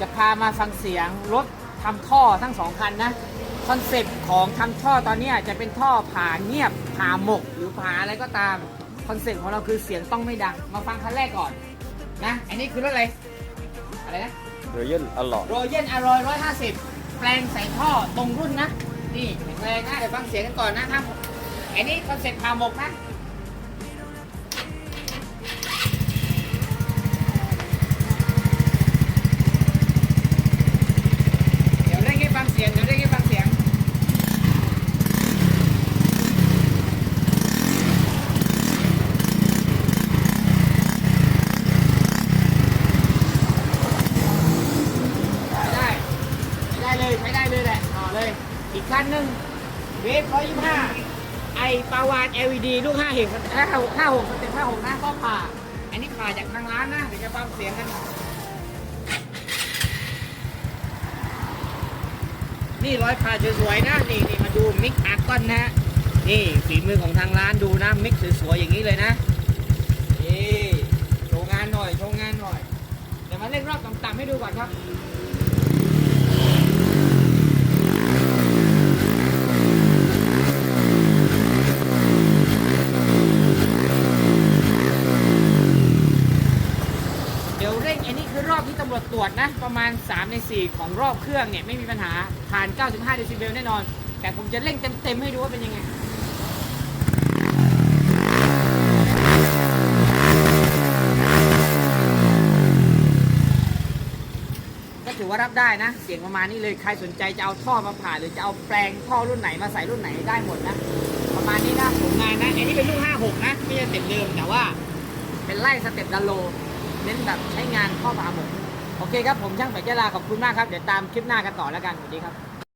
จะพามาฟังเสียงรถทำท่อทั้งสองคันนะคอนเซปต์ของทำท่อตอนเนี้ยจะเป็นท่อผ่าเงียบผ่าหมกหรือผ่าอะไรก็ตามคอนเซปต์ของเราคือเสียงต้องไม่ดัง มาฟังคันแรกก่อนนะอันนี้คือรถอะไรอะไรนะรอยัลอลอโรเยนอรอยร้อยห้าสิบแปลงใส่ท่อตรงรุ่นนะนี่แปลงนะเดี๋ยวฟังเสียงกันก่อนนะครับอันนี้คอนเซ็ปต์ผ่าหมกนะ เดี๋ยวเร่งให้ฟังเสียง เดี๋ยวเร่งให้ฟังเสียง ใช้ได้ใช้ได้ เลยใช้ได้เลยแหละต่อเลย อีกคันหนึ่งเวฟร้อยยี่ห้าไอปาวาน LED ลูกห้าเหกห้าหกห้าหกสเต็ปห้าหกนะก็ผ่า อันนี้ผ่าจากทางร้านนะเดี๋ยวจะฟังเสียงกันนี่ร้อยผ่าสวยๆนะนี่นี่มาดูมิกอาร์กอนนะฮะนี่ฝีมือของทางร้านดูนะมิกสวยๆอย่างนี้เลยนะนี่โชว์งานหน่อยโชว์งานหน่อยเดี๋ยวมาเล่นรอบต่ำๆให้ดูก่อนครับ เดี๋ยวเร่งอั นนี้คือรอบที่ตำรวจตรวจนะ ประมาณ 3 ใน 4 ของรอบเครื่องเนี่ย ไม่มีปัญหาผ่าน 95 เดซิเบลแน่นอน แต่ผมจะเร่งเต็ม ๆ ให้ดูว่าเป็นยังไงก็ถือว่ารับได้นะ เสียงประมาณนี้เลย ใครสนใจจะเอาท่อมาผ่าหรือจะเอาแปลงท่อรุ่นไหนมาใส่รุ่นไหนได้หมดนะ ประมาณนี้นะผลงานนะอันนี้เป็นรุ่น56 นะ ไม่ใช่สเต็ปเดิมแต่ว่าเป็นไล่สเต็ปดันโล เน้นแบบใช้งานข้อผาหมกโอเคครับผมช่างไฟเจลาขอบคุณมากครับ เดี๋ยวตามคลิปหน้ากันต่อแล้วกันสวัสดีครับ